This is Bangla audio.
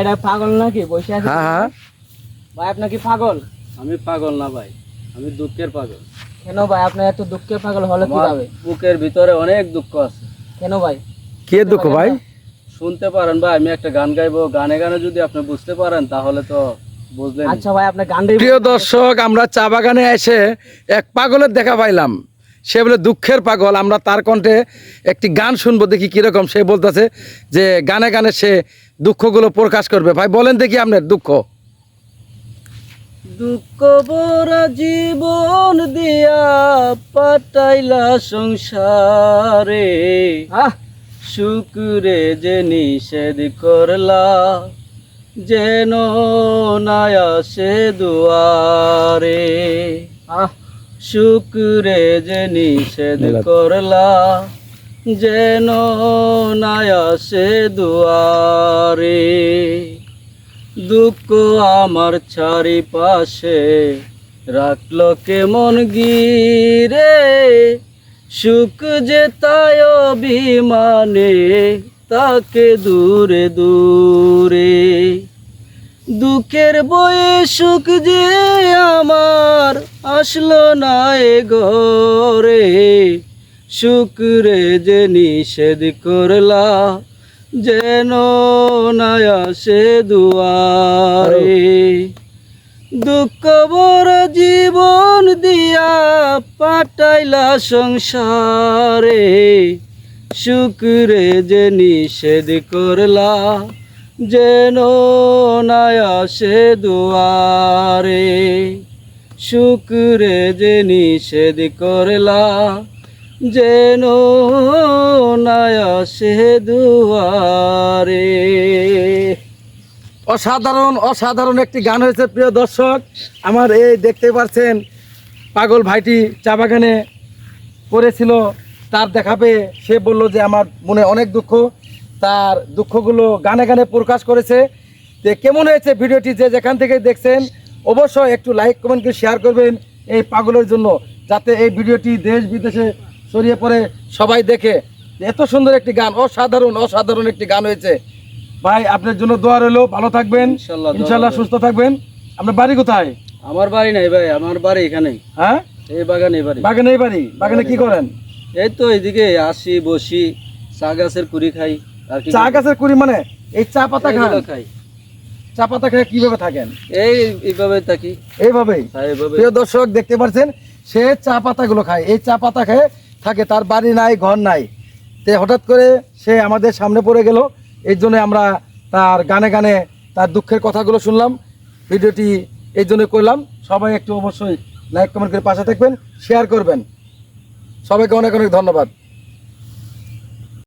এটা পাগল নাকি? বসে আছে হ্যাঁ হ্যাঁ। ভাই আপনার কি পাগল? আমি পাগল না ভাই আমি দুঃখের পাগল। কেন ভাই আপনার এত দুঃখের পাগল হলো কীভাবে বুকের ভিতরে অনেক দুঃখ আছে। কেন ভাই? কে দুঃখ ভাই? শুনতে পারেন ভাই আমি একটা গান গাইবো। গানে গানে যদি আপনি বুঝতে পারেন তাহলে তো বুঝলেন আচ্ছা ভাই আপনার গানটাই প্রিয় দর্শক আমরা চা বাগানে এসে এক পাগলের দেখা পাইলাম। সে বলে দুঃখের পাগল। আমরা তার কণ্ঠে একটি গান শুনব দেখি কীরকম। সে বলতেছে যে গানে গানে সে দুঃখগুলো প্রকাশ করবে। ভাই বলেন দেখি আপনার দুঃখ। দুঃখ ভরা জীবন দিয়া পাটাইলা সংসারে। আহ! শুকুরে যে নিষেধ করলা যেন নাই আসে দুয়ারে। আহ! শুকুরে যে নিষেধ করলা যেন নাই আসে দুয়ারে, দুঃখ আমার চারিপাশে রাখল কেমন গিরে, সুখ যে তাই অভিমানে তাকে দূরে দূরে। দুঃখের বয়ে সুখ যে আমার আসলো না এ ঘরে শুক্রে যে নিষেধ করলা, যেন না আসে দুয়ারে দুঃখ বড় জীবন দিয়া পাটাইলা সংসারে। শুক্রে যে নিষেধ করলা, যেন না আসে দুয়ারে। শুক্রে যে নিষেধ করলা যেন না দুয়ারে। অসাধারণ অসাধারণ একটি গান হয়েছে, প্রিয় দর্শক। আমার এই দেখতে পাচ্ছেন পাগল ভাইটি চা বাগানে করেছিল তার দেখাবে সে বলল যে, আমার মনে অনেক দুঃখ। তার দুঃখগুলো গানে গানে প্রকাশ করেছে। যে কেমন হয়েছে ভিডিওটি যে যেখান থেকে দেখছেন, অবশ্যই একটু লাইক কমেন্ট করে শেয়ার করবেন এই পাগলের জন্য। যাতে এই ভিডিওটি দেশ বিদেশে ছড়িয়ে পড়ে সবাই দেখে এত সুন্দর একটি গান অসাধারণ অসাধারণ একটি গান হয়েছে। ভাই আপনার জন্য দোয়া রইল ভালো থাকবেন ইনশাল্লাহ। সুস্থ থাকবেন। আপনার বাড়ি কোথায়? আমার বাড়ি নাই ভাই আমার বাড়ি এখানে হ্যাঁ? এই বাগানে বাড়ি। বাগানে বাড়ি? বাগানে কি করেন? এই তো এইদিকে আসি বসি চা গাছের কুড়ি খাই চা গাছের কুড়ি মানে এই চা পাতা খান? খাই। চা পাতা খেয়ে কীভাবে থাকেন? এই এইভাবে থাকি। এইভাবেই? হ্যাঁ, এইভাবে প্রিয় দর্শক দেখতে পাচ্ছেন সে চা পাতাগুলো খায়। এই চা পাতা খেয়ে থাকে, তার বাড়ি নাই, ঘর নাই। তে হঠাৎ করে সে আমাদের সামনে পড়ে গেল। এই জন্য আমরা তার গানে গানে তার দুঃখের কথাগুলো শুনলাম। ভিডিওটি এই জন্য করলাম। সবাই একটু অবশ্যই লাইক কমেন্ট করে পাশে থাকবেন শেয়ার করবেন। সবাইকে অনেক অনেক ধন্যবাদ।